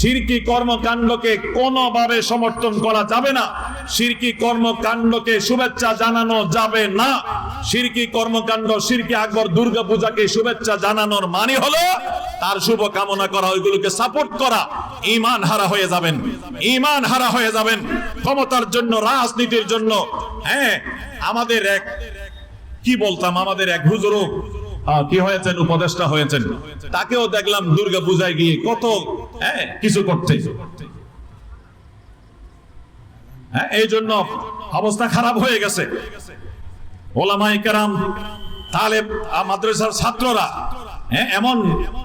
সিরকি কর্মকাণ্ডকে কোনোভাবে সমর্থন করা যাবে না। সিরকি কর্মকাণ্ডকে শুভেচ্ছা জানানো যাবে না। সিরকি কর্মকাণ্ড, সিরকি আকবর দুর্গা পূজাকে শুভেচ্ছা জানানোর মানে হলো, তার শুভ কামনা করা, ওইগুলোকে সাপোর্ট করা। ইমান হারা হয়ে যাবেন। ইমান হারা হয়ে যাবেন। ক্ষমতার জন্য, রাজনীতির জন্য। হ্যাঁ আমাদের এক, কি বলতাম? আমাদের এক হুজুরও কি হয়েছেন? উপদেষ্টা হয়েছেন। তাকেও দেখলাম দুর্গা গিয়ে কত হ্যাঁ কিছু করতে। হ্যাঁ এই জন্য অবস্থা খারাপ হয়ে গেছে। ওলামাই আহ, মাদ্রাসার ছাত্ররা হ্যাঁ এমন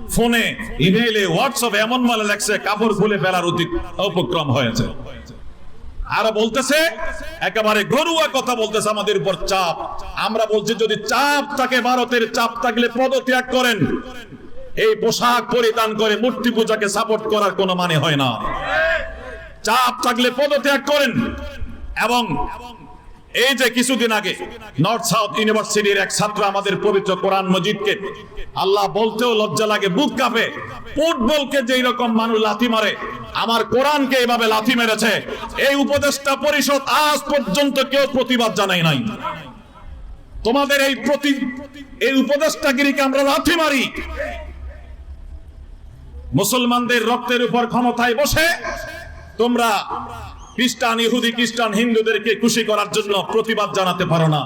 ফোনে ইমেইলে হোয়াটসঅ্যাপে এমন মালে লাগছে কাপড় খুলে অতি উপক্রম হয়েছে। আর বলতেছে, একেবারে গরুয়া কথা বলতেছে আমাদের উপর চাপ। আমরা বলছি, যদি চাপ থাকে, ভারতের চাপ থাকলে পদত্যাগ করেন। এই পোশাক পরিধান করে মূর্তি পূজাকে সাপোর্ট করার কোনো মানে হয় না। চাপ থাকলে পদত্যাগ করেন। এবং এই যে কিছুদিন আগে নর্থ সাউথ ইউনিভার্সিটির এক ছাত্র আমাদের পবিত্র কোরআন মজিদকে আল্লাহ বলতেও লজ্জা লাগে, বুক কাঁপে। ফুটবলকে যেই রকম মানুষ লাথি মারে আমার কোরআনকে এভাবে লাথি মেরেছে। এই উপদেষ্টা পরিষদ আজ পর্যন্ত কেউ প্রতিবাদ জানাই নাই। তোমাদের এই প্রতি এই উপদেষ্টাগিরিকে আমরা লাথি মারি। মুসলমানদের রক্তের উপর ক্ষমতায় বসে তোমরা খ্রিস্টান, ইহুদি, খ্রিস্টান, হিন্দুদেরকে খুশি করার জন্য প্রতিবাদ জানাতে পারো না।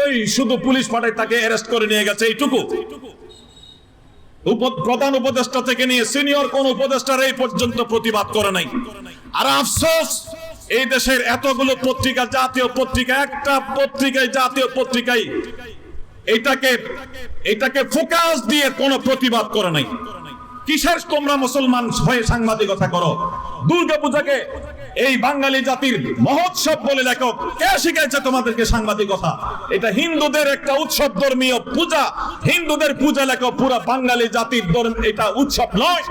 ওই শুধু পুলিশ পাঠায় তাকে অ্যারেস্ট করে নিয়ে গেছে, এইটুকু। প্রধান উপদেষ্টা থেকে নিয়ে সিনিয়র কোন উপদেষ্টার এই পর্যন্ত প্রতিবাদ করে নাই। আর আফসোস, এই দেশের এতগুলো পত্রিকা, জাতীয় পত্রিকা, একটা পত্রিকায় জাতীয় পত্রিকায় এটাকে এটাকে ফোকাস দিয়ে কোনো প্রতিবাদ করে নাই। কিসের তোমরা মুসলমান হয়ে সাংবাদিকতা করো? দুর্গা পূজাকে এই বাঙালি জাতির মহোৎসব বলে লেখক, কে শিখাইছে তোমাদেরকে সাংবাদিকতা এটা হিন্দুদের একটা উৎসব ধর্মীয় পূজা। হিন্দুদের পূজা লেখক, পুরা বাঙালি জাতির ধর্ম, এটা উৎসব নয়।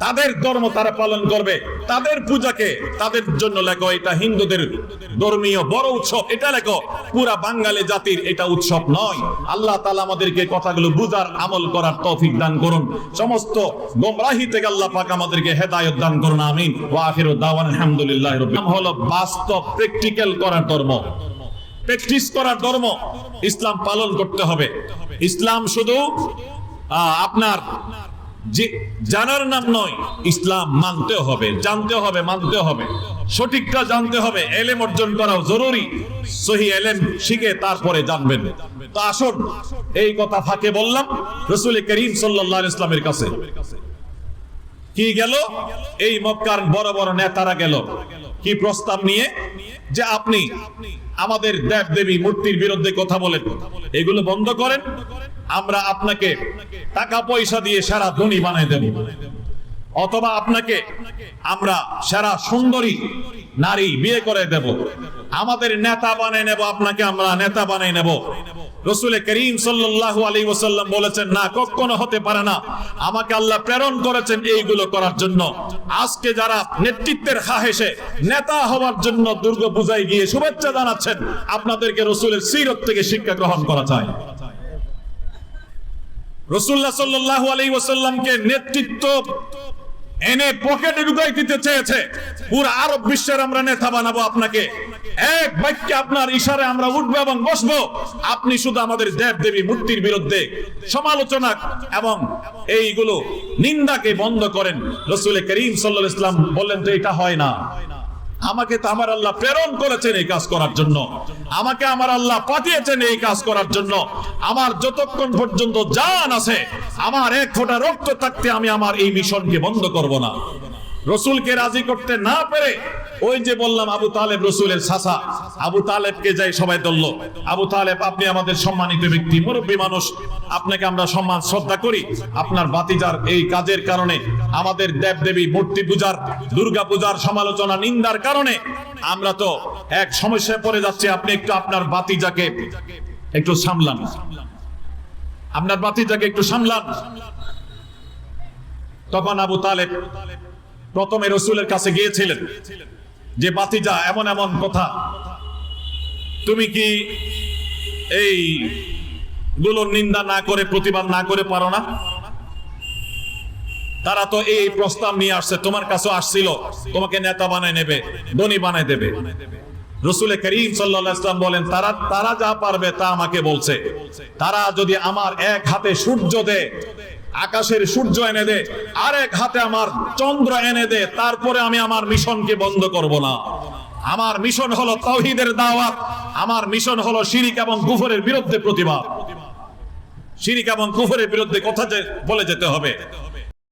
তাদের ধর্ম তারা পালন করবে। তাদের পূজাকে তাদের জন্য লেখো, এটা হিন্দুদের ধর্মীয় বড় উৎসব। এটা লেখো, পুরা বাঙালি জাতির এটা উৎসব নয়। আল্লাহ তালা আমাদেরকে কথাগুলো বুঝার আমল করার তৌফিক দান করুন। সমস্ত গোমরাহি থেকে আল্লাহ পাক আমাদেরকে হেদায়ত দান করুন, আমিন। ওয়া আখিরু দাওয়ান, আলহামদুলিল্লাহ হলো বাস্তব প্র্যাকটিক্যাল করার ধর্ম। প্র্যাকটিস করার ধর্ম। ইসলাম পালন করতে হবে। ইসলাম শুধু আপনার যে জানার নাম নয়, ইসলাম মানতে হবে, জানতে হবে, মানতে হবে। সঠিকটা জানতে হবে, এলেম অর্জন করাও জরুরি। সহি এলেম শিখে তারপরে জানবেন। তো আসুন, এই কথা ফাঁকে বললাম রসুল করিম সাল্লাহ ইসলামের কাছে। কি গেল? এই মক্কার বড় বড় নেতারা গেল। কি প্রস্তাব নিয়ে? যে আপনি আমাদের দেব দেবী মূর্তির বিরুদ্ধে কথা বলেন। এগুলো বন্ধ করেন। আমরা আপনাকে টাকা পয়সা দিয়ে সারা ধনী বানাই দেব। অথবা আপনাকে আমরা সারা সুন্দরী নারী বিয়ে করে দেব। আমাদের নেতা বানিয়ে নেব, আপনাকে আমরা নেতা বানিয়ে নেব। রসুল করিম বলেছেন, না, কখনো হতে পারে না। আমাকে আল্লাহ প্রেরণ করেছেন এইগুলো করার জন্য। আজকে যারা নেতৃত্বের খাহেসে নেতা হওয়ার জন্য দুর্গ পূজায় গিয়ে শুভেচ্ছা জানাচ্ছেন, আপনাদেরকে রসুলের সিরত থেকে শিক্ষা গ্রহণ করা চাই। রসুল্লাহ সাল্লাল্লাহু আলাইহি ওয়াসাল্লামকে নেতৃত্ব এনে পকেটে ঢুকাই দিতে চেয়েছে। পুরো আরব বিশ্বের আমরা নেতা বানাবো আপনাকে। এক বাক্যে আপনার ইশারে আমরা উঠবো এবং বসবো। আপনি শুধু আমাদের দেব দেবী মূর্তির বিরুদ্ধে সমালোচনা এবং এইগুলো নিন্দাকে বন্ধ করেন। রসুল করিম সাল্লাহ ইসলাম বললেন, তো এটা হয় না। আমাকে তো আমার আল্লাহ প্রেরণ করেছেন এই কাজ করার জন্য। আমাকে আমার আল্লাহ পাঠিয়েছেন এই কাজ করার জন্য। আমার যতক্ষণ পর্যন্ত জান আছে, আমার এক ফোঁটা রক্ত থাকতে আমি আমার এই মিশনকে বন্ধ করব না। রসুলকে রাজি করতে না পেরে ওই যে বললাম আবু তালেব রসুলের সাসা আবু তালেবকে যাই সবাই ধরলো। আবু তালেব, আপনি আমাদের সম্মানিত ব্যক্তি, মুরব্বী মানুষ, আপনাকে আমরা সম্মান, শ্রদ্ধা করি। আপনার বাতিজার এই কাজের কারণে, আমাদের দেব দেবী মূর্তি পূজার, দুর্গা পূজার সমালোচনা, নিন্দার কারণে আমরা তো এক সমস্যায় পড়ে যাচ্ছি। আপনি একটু আপনার বাতিজাকে একটু সামলান। আপনার বাতিজাকে একটু সামলান। তখন আবু তালেব প্রথমে রসুলের কাছে গিয়েছিলেন যে, বাতিজা, এমন এমন কথা। তুমি কি এই গুলোর নিন্দা না করে, প্রতিবাদ না করে পারো না? তারা তো এই প্রস্তাব নিয়ে আসছে, তোমার কাছে আসছিল। তোমাকে নেতা বানায় নেবে, ধনী বানায় দেবে। রসুল করিম সাল্লাম বলেন, তারা তারা যা পারবে তা আমাকে বলছে। তারা যদি আমার এক হাতে সূর্য দেয় আকাশের সূর্য এনে দে, আরেক হাতে আমার চন্দ্র এনে দে, তারপরে আমি আমার মিশনকে বন্ধ করব না। আমার মিশন হলো তাওহীদের দাওয়াত, আমার মিশন হলো শিরিক এবং কুফরের বিরুদ্ধে প্রতিবাদ। শিরিক এবং কুফরের বিরুদ্ধে কথা বলে যেতে হবে।